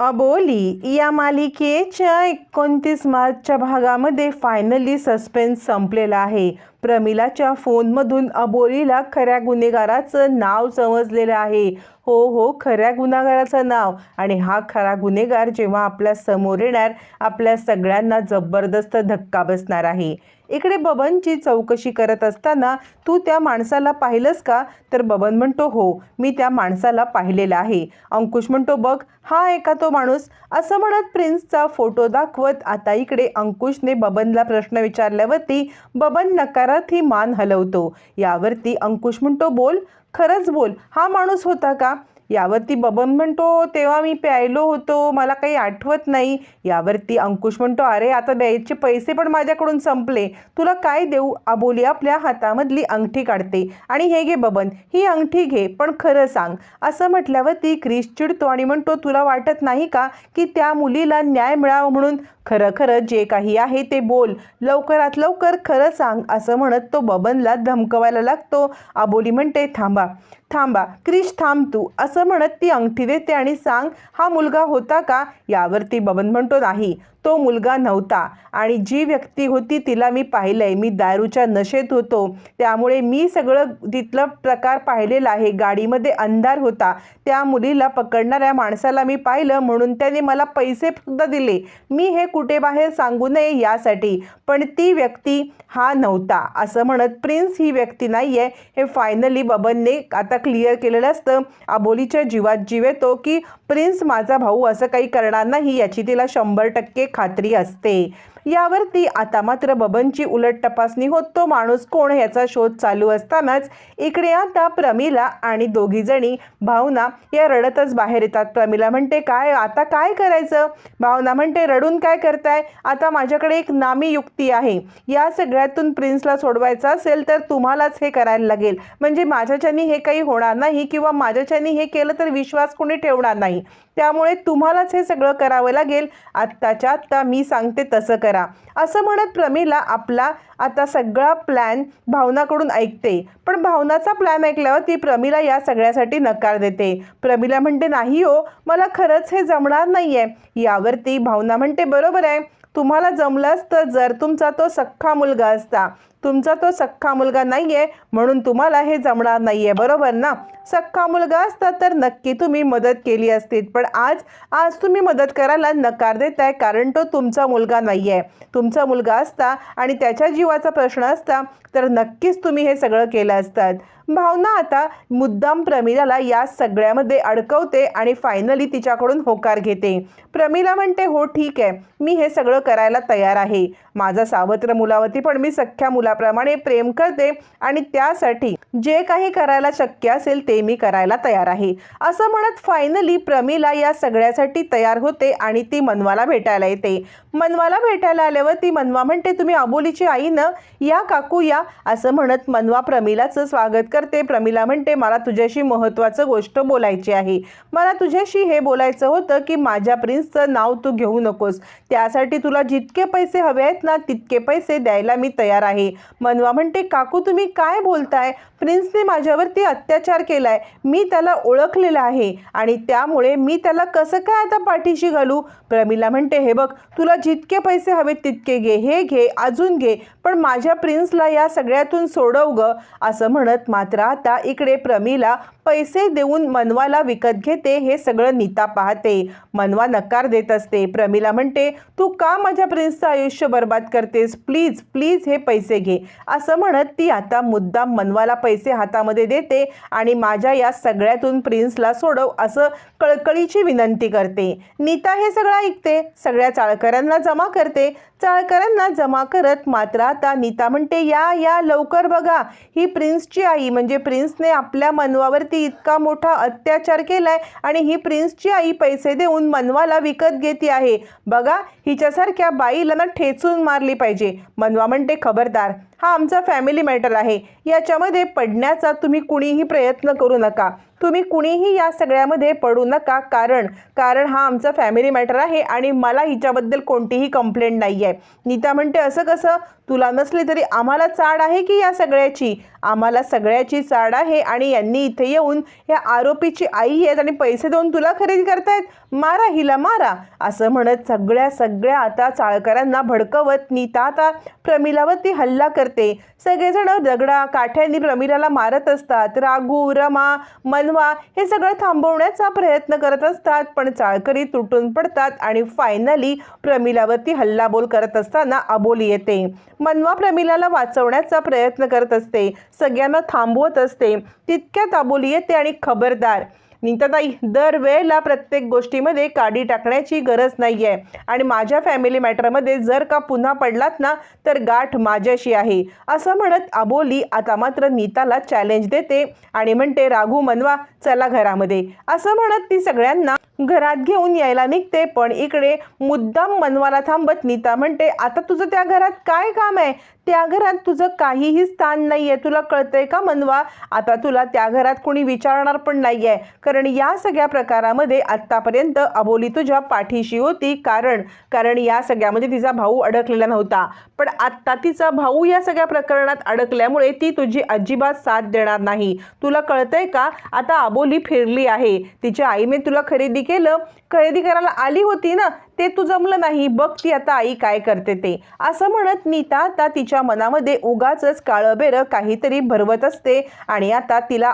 अबोली या मालिकेच्या एकोणतीस मार्चच्या भागामध्ये फायनली सस्पेन्स संपलेला आहे. प्रमिलाच्या फोनमधून अबोलीला खऱ्या गुन्हेगाराचं नाव समजलेलं आहे. हो हो खऱ्या गुन्हेगाराचं नाव आणि हा खरा गुन्हेगार जेव्हा आपल्यासमोर येणार आपल्या सगळ्यांना जबरदस्त धक्का बसणार आहे. इकडे बबनची चौकशी करत असताना तू त्या माणसाला पाहिलंस का? तर बबन म्हणतो हो मी त्या माणसाला पाहिलेला आहे. अंकुश म्हणतो बघ हा एका तो माणूस? असं म्हणत प्रिन्सचा फोटो दाखवत आता इकडे अंकुशने बबनला प्रश्न विचारल्यावरती बबन नकारार्थी मान हलवतो. यावरती अंकुश म्हणतो बोल खरंच बोल. हा माणूस होता का? यावरती बबन म्हणतो तेव्हा मी प्यायलो होतो मला काही आठवत नाही. यावरती अंकुश म्हणतो अरे आता द्यायचे पैसे पण माझ्याकडून संपले. तुला काय देऊ? अबोली आपल्या हातामधली अंगठी काढते. आणि हे घे बबन ही अंगठी घे पण खरं सांग. असं म्हटल्यावरती क्रिश चिडतो आणि म्हणतो तुला वाटत नाही का की त्या मुलीला न्याय मिळावा म्हणून खरं खरं जे काही आहे ते बोल. लवकरात लवकर खरं सांग असं म्हणत तो बबनला धमकवायला लागतो. आबोली म्हणते थांबा थांबा क्रिश थांब तू. असं म्हणत ती अंगठी देते आणि सांग हा मुलगा होता का? यावरती बबन म्हणतो नाही. तो मुलगा नव्हता. आणि जी व्यक्ती होती तिला मी पाहिलंय. मी दारूच्या नशेत होतो. त्यामुळे मी सगळं तिथलं प्रकार पाहिलेला आहे. गाडीमध्ये अंधार होता. त्या मुलीला पकडणाऱ्या माणसाला मी पाहिलं. म्हणून त्याने मला पैसे दिले. मी हे कुठे बाहेर सांगू नये यासाठी. पण ती व्यक्ती हा नव्हता. असं म्हणत प्रिन्स ही व्यक्ती नाही आहे हे फायनली बबनने आता क्लिअर केलेलं असतं. आबोलीच्या जीवात जीव येतो की प्रिन्स माझा भाऊ असं काही करणार नाही याची तिला शंभर टक्के खात्री असते. यावरती आता मात्र बबनची उलट तपासणी होत तो माणूस कोण याचा शोध चालू असतानाच इकडे आता प्रमिला आणि दोघीजणी भावना या रडतच बाहेर येतात. प्रमिला म्हणते काय आता काय करायचं? भावना म्हणते रडून काय करताय? आता माझ्याकडे एक नामी युक्ती आहे. या सगळ्यातून प्रिन्सला सोडवायचं असेल तर तुम्हालाच हे करायला लागेल. म्हणजे माझ्याच्यानी हे काही होणार नाही किंवा माझ्याच्यानी हे केलं तर विश्वास कोणी ठेवणार नाही. त्यामुळे तुम्हालाच हे सगळं करावं लागेल. आत्ताच्या आत्ता मी सांगते तसं कर करा. असं म्हणत प्रमिला आपला आता सगळा प्लॅन भावनाकडून ऐकते. पण भावनाचा प्लॅन ऐकल्यावर ती प्रमिला या सगळ्यासाठी नकार देते. प्रमिला म्हणते नाही हो मला खरंच हे जमणार नाही आहे यावरती भावना म्हणते बरोबर आहे. तुम्हाला जमलंच तर जर तुमचा तो सख्खा मुलगा असता. तुमचा तो सख्खा मुलगा नाही आहे म्हणून तुम्हाला हे जमणार नाही आहे बरोबर ना? सख्खा मुलगा असता तर नक्की तुम्ही मदत केली असती पण आज आज तुम्ही मदत करायला नकार देताय कारण तो तुमचा मुलगा नाही आहे तुमचा मुलगा असता आणि त्याच्या जीवाचा प्रश्न असता तर नक्कीच तुम्ही हे सगळं केलं असतात. भावना आता मुद्दाम प्रमिलाला या सगळ्यामध्ये अडकवते आणि फायनली तिच्याकडून होकार घेते. प्रमिला म्हणते हो ठीक आहे. मी हे सगळं करायला तयार आहे. माझा सावत्र मुलावरती पण मी सख्ख्या मुला मुलाप्रमाणे प्रेम करते आणि त्यासाठी जे काही करायला शक्य असेल ते मी करायला तयार आहे. असं म्हणत फायनली प्रमिला या सगळ्यासाठी तयार होते आणि ती मनवाला भेटायला येते. मनवाला भेटायला आल्यावर ती मनवा म्हणते तुम्ही अबोलीची आई न या काकू या असं म्हणत मनवा प्रमिलाचं स्वागत करते. प्रमिला म्हणते मला तुझ्याशी महत्त्वाचं गोष्ट बोलायची आहे. मला तुझ्याशी हे बोलायचं होतं की माझ्या प्रिन्सचं नाव तू घेऊ नकोस. त्यासाठी तुला जितके पैसे हवे आहेत ना तितके पैसे द्यायला मी तयार आहे. मनवा म्हणते काकू तुम्ही काय बोलताय? प्रिन्सने माझ्यावरती अत्याचार केलाय. मी त्याला ओळखलेलं आहे आणि त्यामुळे मी त्याला कसं काय आता पाठीशी घालू? प्रमिला म्हणते हे बघ तुला जितके पैसे हवेत तितके घे हे घे अजून घे पण माझ्या प्रिन्सला या सगळ्यातून सोडव ग असं म्हणत मात्र आता इकडे प्रमीला पैसे देऊन मनवाला विकत घेते हे सगळं नीता पाहते. मनवा नकार देत असते. प्रमिला म्हणते तू का माझ्या प्रिन्सचं आयुष्य बर्बाद करतेस? प्लीज प्लीज हे पैसे घे. असं म्हणत ती आता मुद्दाम मनवाला पैसे हातामध्ये देते आणि माझ्या या सगळ्यातून प्रिन्सला सोडव असं कळकळीची विनंती करते. नीता हे सगळं ऐकते. सगळ्या चाळकऱ्यांना जमा करते चाळकरांना जमा करत मात्र आता नीता म्हणते या या लवकर बघा. ही प्रिन्सची आई म्हणजे प्रिन्सने आपल्या मनवावरती इतका मोठा अत्याचार केलाय आणि ही प्रिन्सची आई पैसे देऊन मनवाला विकत घेते आहे. बघा हिच्यासारख्या बाईला ना ठेचून मारली पाहिजे. मनवा म्हणते खबरदार. हा आमचा फॅमिली मॅटर आहे. याच्यामध्ये पडण्याचा तुम्ही कुणीही प्रयत्न करू नका. तुम्ही कुणीही या सगळ्यामध्ये पडू नका. कारण कारण हा आमचा फॅमिली मॅटर आहे आणि मला हिच्याबद्दल कोणतीही कंप्लेंट नाही आहे नीता म्हणते असं कसं? तुला नसली तरी आम्हाला चाड आहे की या सगळ्याची? आम्हाला सगळ्याची चाड आहे आणि यांनी इथे येऊन या आरोपीची आई आहेत आणि पैसे देऊन तुला खरेदी करतायत. मारा हिला मारा. असं म्हणत सगळ्या सगळ्या आता चाळकरांना भडकवत नीता आता प्रमिलावर ती हल्ला करते. सगळेजण दगडा काठ्यांनी प्रमिलाला मारत असतात. राघू रमा मनवा हे सगळं थांबवण्याचा प्रयत्न करत असतात पण चाळकरी तुटून पडतात आणि फायनली प्रमिलावरती हल्लाबोल करत असताना अबोली येते. मनवा प्रमिलाला वाचवण्याचा प्रयत्न करत असते. सगळ्यांना थांबवत असते. तितक्यात अबोली येते आणि खबरदार. नीताताई दरवेळेला प्रत्येक गोष्टीमध्ये काडी टाकण्याची गरज नाही आहे आणि माझ्या फॅमिली मॅटरमध्ये जर का पुन्हा पडलात ना तर गाठ माझ्याशी आहे. असं म्हणत अबोली आता मात्र नीताला चॅलेंज देते आणि म्हणते राघू मनवा चला घरामध्ये. असं म्हणत ती सगळ्यांना घरात घेऊन यायला निघते पण इकडे मुद्दाम मनवाला थांबत नीता म्हणते आता तुझं त्या घरात काय काम आहे? त्या घरात तुझं काहीही स्थान नाही आहे तुला कळतंय का मनवा? आता तुला त्या घरात कोणी विचारणार पण नाही आहे कारण या सगळ्या प्रकारामध्ये आत्तापर्यंत अबोली तुझ्या पाठीशी होती. कारण कारण या सगळ्यामध्ये तिचा भाऊ अडकलेला नव्हता. पण आत्ता तिचा भाऊ या सगळ्या प्रकरणात अडकल्यामुळे ती तुझी अजिबात साथ देणार नाही. तुला कळतंय का? आता अबोली फिरली आहे. तिच्या आईने तुला खरेदी केलं. खरेदी करायला आली होती ना? ते तू जमलं नाही बघ ती आता आई काय करते ते. असं म्हणत नीता आता तिच्या मनामध्ये उगाच काळंबेरं काहीतरी भरवत असते आणि आता तिला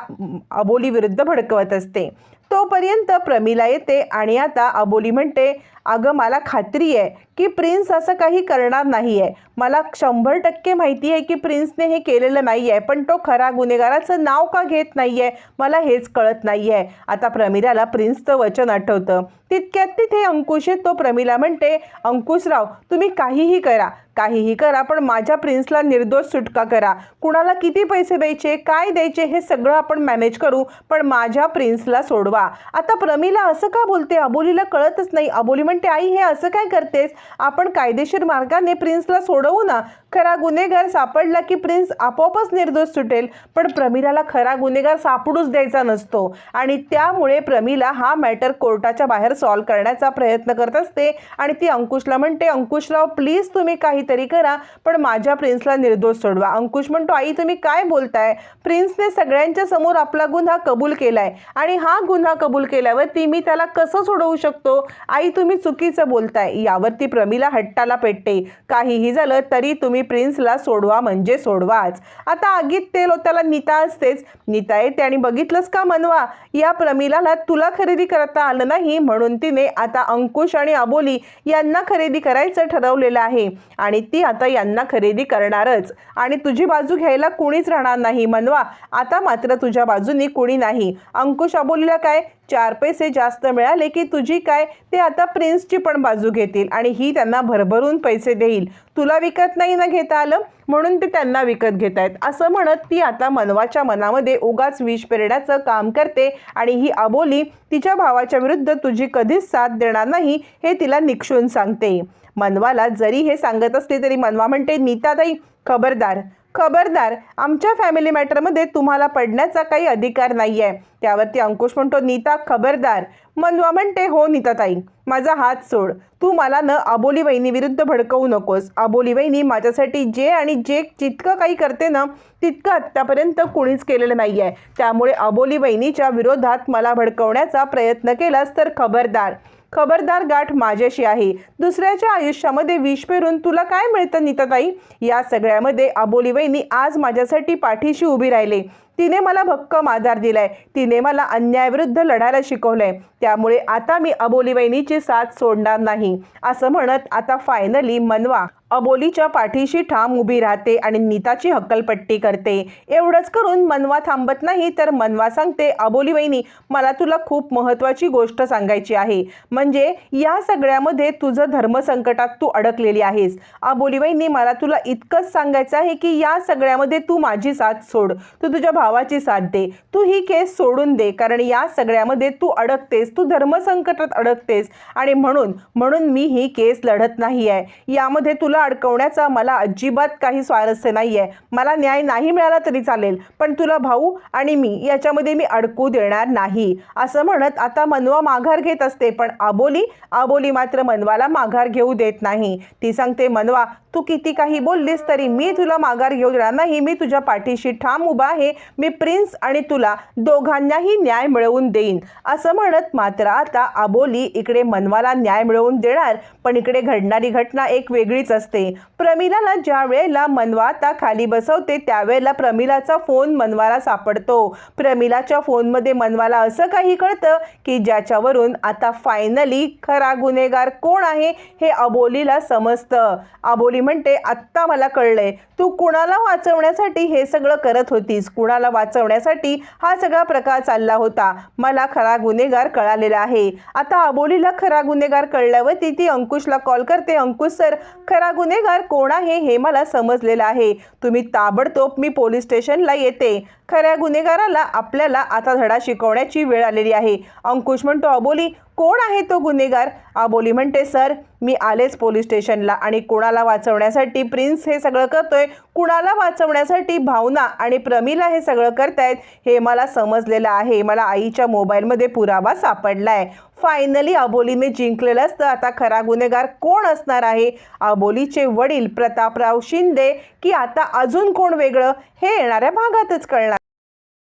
अबोलीविरुद्ध भडकवत असते. तोपर्यंत प्रमिला येते आणि आता अबोली म्हणते अगं मला खात्री आहे की प्रिन्स असं काही करणार नाही आहे मला शंभर टक्के माहिती आहे की प्रिन्सने हे केलेलं नाही आहे पण तो खरा गुन्हेगाराचं नाव का घेत नाही आहे मला हेच कळत नाही आहे आता प्रमिलाला प्रिन्सचं वचन आठवतं. तितक्यात तिथे अंकुश येतो. प्रमिला म्हणते अंकुशराव तुम्ही काहीही करा. काहीही करा पण माझ्या प्रिन्सला निर्दोष सुटका करा. कुणाला किती पैसे द्यायचे काय द्यायचे हे सगळं आपण मॅनेज करू पण माझ्या प्रिन्सला सोडवा. आता प्रमिला असं का बोलते? अबोलीला कळतच नाही. अबोली म्हणते आई हे असं काय करतेस? आपण कायदेशीर मार्गाने प्रिन्सला सोडवू ना खरा गुन्हेगार सापडला की प्रिन्स आपोआपच निर्दोष सुटेल पण प्रमिलाला खरा गुन्हेगार सापडूच द्यायचा नसतो. आणि त्यामुळे प्रमिला हा मॅटर कोर्टाच्या बाहेर सॉल्व करण्याचा प्रयत्न करत असते आणि ती अंकुशला म्हणते अंकुशराव प्लीज तुम्ही काहीतरी करा पण माझ्या प्रिन्सला निर्दोष सोडवा. अंकुश म्हणतो आई तुम्ही काय बोलताय? प्रिन्सने सगळ्यांच्या समोर आपला गुन्हा कबूल केलाय. आणि हा गुन्हा कबूल केल्यावरती मी त्याला कसं सोडवू शकतो? आई तुम्ही चुकीचं बोलताय. यावरती प्रमिला हट्टाला पेटते. काहीही झालं तरी तुम्ही प्रिन्सला सोडवा म्हणजे सोडवाच. आता आगीत तेल त्याला नीता असतेच. नीता येते आणि बघितलंस का मनवा? या प्रमिलाला तुला खरेदी करता आलं नाही म्हणून तिने आता अंकुश आणि अबोली यांना खरेदी करायचं ठरवलेलं आहे. आणि ती आता यांना खरेदी करणारच. आणि तुझी बाजू घ्यायला कुणीच राहणार नाही मनवा. आता मात्र तुझ्या बाजूनी कुणी नाही. अंकुश अबोलीला काय? चार पैसे जास्त मिळाले की तुझी काय? ते आता प्रिन्सची पण बाजू घेतील आणि ही त्यांना भरभरून पैसे देईल. तुला विकत नाही ना घेता आलं? म्हणून ते त्यांना विकत घेत आहेत. असं म्हणत ती आता मनवाच्या मनामध्ये उगाच विष पेरण्याचं काम करते आणि ही अबोली तिच्या भावाच्या विरुद्ध तुझी कधीच साथ देणार नाही हे तिला निक्षून सांगते. मनवाला जरी हे सांगत असले तरी मनवा म्हणते नीताताई खबरदार खबरदार आमच्या फॅमिली मॅटरमध्ये तुम्हाला पडण्याचा काही अधिकार नाही आहे त्यावरती अंकुश म्हणतो नीता खबरदार. मनवा म्हणते हो नीताताई माझा हात सोड. तू मला न अबोली वहिनी विरुद्ध भडकवू नकोस. आबोली वहिनी माझ्यासाठी जे आणि जे जितकं काही करते ना तितकं आत्तापर्यंत कुणीच केलेलं नाही आहे त्यामुळे आबोली वहिनीच्या विरोधात मला भडकवण्याचा प्रयत्न केलास तर खबरदार. खबरदार गाठ माझ्याशी आहे. दुसऱ्याच्या आयुष्यामध्ये विष पेरून तुला काय मिळतं नीताताई? या सगळ्यामध्ये अबोली वहिनी आज माझ्यासाठी पाठीशी उभी राहिले. तिने मला भक्कम आधार दिलाय. तिने मला अन्यायाविरुद्ध लढायला शिकवलंय. त्यामुळे आता मी अबोली वहिनीची साथ सोडणार नाही. असं म्हणत आता फायनली मनवा अबोलीच्या पाठीशी ठाम उभी राहते आणि नीताची हक्कलपट्टी करते. एवढंच करून मनवा थांबत नाही तर मनवा सांगते अबोली वहिनी मला तुला खूप महत्त्वाची गोष्ट सांगायची आहे. म्हणजे या सगळ्यामध्ये तुझं धर्मसंकटात तू अडकलेली आहेस. अबोली वहिनी मला तुला इतकंच सांगायचं आहे की या सगळ्यामध्ये तू माझी साथ सोड. तू तुझ्या भावाची साथ दे. तू ही केस सोडून दे कारण या सगळ्यामध्ये तू अडकतेस. तू धर्मसंकटात अडकतेस. आणि म्हणून म्हणून मी ही केस लढत नाही आहे यामध्ये तुला अडकवण्याचा मला अजिबात काही स्वारस्य नाही आहे मला न्याय नाही मिळाला तरी चालेल पण तुला भाऊ आणि मी याच्यामध्ये मी अडकू देणार नाही. असं म्हणत आता मनवा माघार घेत असते पण आबोली आबोली मात्र मनवाला माघार घेऊ देत नाही. ती सांगते मनवा तू किती काही बोललीस तरी मी तुला माघार घेऊ देणार नाही. मी तुझ्या पाठीशी ठाम उभा आहे. मी प्रिन्स आणि तुला दोघांनाही न्याय मिळवून देईन. असं म्हणत मात्र आता आबोली इकडे मनवाला न्याय मिळवून देणार पण इकडे घडणारी घटना एक वेगळीच असते. प्रमिलाला ज्या वेळेला मनवा आता खाली बसवते त्यावेळेला प्रमिलाचा फोन मनवाला सापडतो. प्रमिलाच्या फोनमध्ये मनवाला असं काही कळतं की ज्याच्यावरून आता फायनली खरा गुन्हेगार कोण आहे हे अबोलीला समजतं. अबोली म्हणते आत्ता मला कळलंय. तू कुणाला वाचवण्यासाठी हे सगळं करत होतीस? कुणाला वाचवण्यासाठी हा सगळा प्रकार चालला होता? मला खरा गुन्हेगार कळालेला आहे. आता अबोलीला खरा गुन्हेगार कळल्यावरती ती अंकुशला कॉल करते. अंकुश सर खरा गुन्हेगार कोण आहे हे मला समजलेलं आहे. तुम्ही ताबडतोब मी पोलीस स्टेशनला येते. खऱ्या गुन्हेगाराला आपल्याला आता धडा शिकवण्याची वेळ आलेली आहे. अंकुश म्हणतो अबोली कोण आहे तो गुन्हेगार? अबोली म्हणते सर मी आलेच पोलीस स्टेशनला आणि कुणाला वाचवण्यासाठी प्रिन्स हे सगळं करतोय कुणाला वाचवण्यासाठी भावना आणि प्रमिला हे सगळं करतायत हे मला समजलेलं आहे. मला आईच्या मोबाईलमध्ये पुरावा सापडला आहे फायनली अबोलीने जिंकलेलं असतं. आता खरा गुन्हेगार कोण असणार आहे? अबोलीचे वडील प्रतापराव शिंदे की आता अजून कोण वेगळं? हे येणाऱ्या भागातच कळणार.